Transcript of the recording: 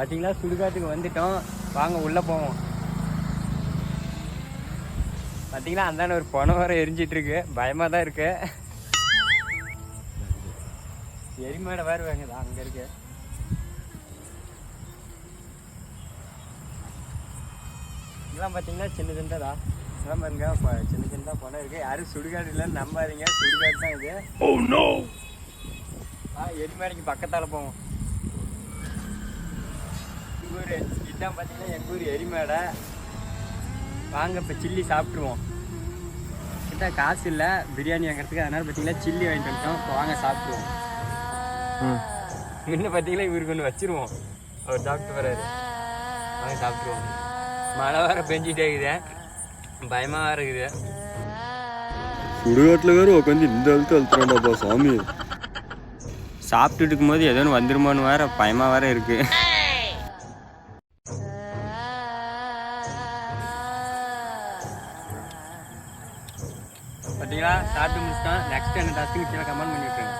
பார்த்தீங்களா சுடுகாட்டுக்கு வந்துட்டோம். வாங்க உள்ளே போவோம். பார்த்தீங்களா அந்தாண்ட ஒரு பணம் வர எரிஞ்சிட்டு இருக்கு பயமாக தான் இருக்கு. எரிமாடை வேறு வேங்குதா அங்கே இருக்கு. இதெல்லாம் பார்த்தீங்கன்னா சின்ன சின்னதா இதெல்லாம் பாருங்க இப்போ சின்ன சின்னதாக பணம் இருக்கு. யாரும் சுடுகாடு இல்லைன்னு நம்பாதீங்க. சுடுகாடு தான் இது. Oh எரிமலைக்கு பக்கத்தால் போவோம். ஊர் இதுதான் பார்த்தீங்கன்னா எங்கள் ஊர் எரிமேடை. வாங்க இப்போ சில்லி சாப்பிட்ருவோம் கிட்ட காசு இல்லை பிரியாணி வாங்குறதுக்கு. அதனால பார்த்தீங்கன்னா சில்லி வாங்கிட்டு வந்துட்டோம். இப்போ வாங்க சாப்பிட்ருவோம் இன்னும் பார்த்தீங்கன்னா இவருக்கு ஒன்று வச்சிருவோம். அவர் டாக்டர் வராரு வாங்க சாப்பிட்ருவோம் மழை வேற பெஞ்சிட்டே இருக்குது. பயமாக வேற இருக்குது. சுடுகாட்டில் வேற உட்காந்து இந்த அழுத்து அழுத்துறாண்டாப்பா சாமி. சாப்பிட்டுட்டு இருக்கும்போது ஏதோ ஒன்று வந்துருமோன்னு வேற பயமாக வேற இருக்கு. பார்த்தீங்களா? சாப்பிட்டு முடிச்சிட்டோம். நெக்ஸ்ட் என்ன டாஸ்க்கு கீழே கமெண்ட் பண்ணி விட்டுருங்க.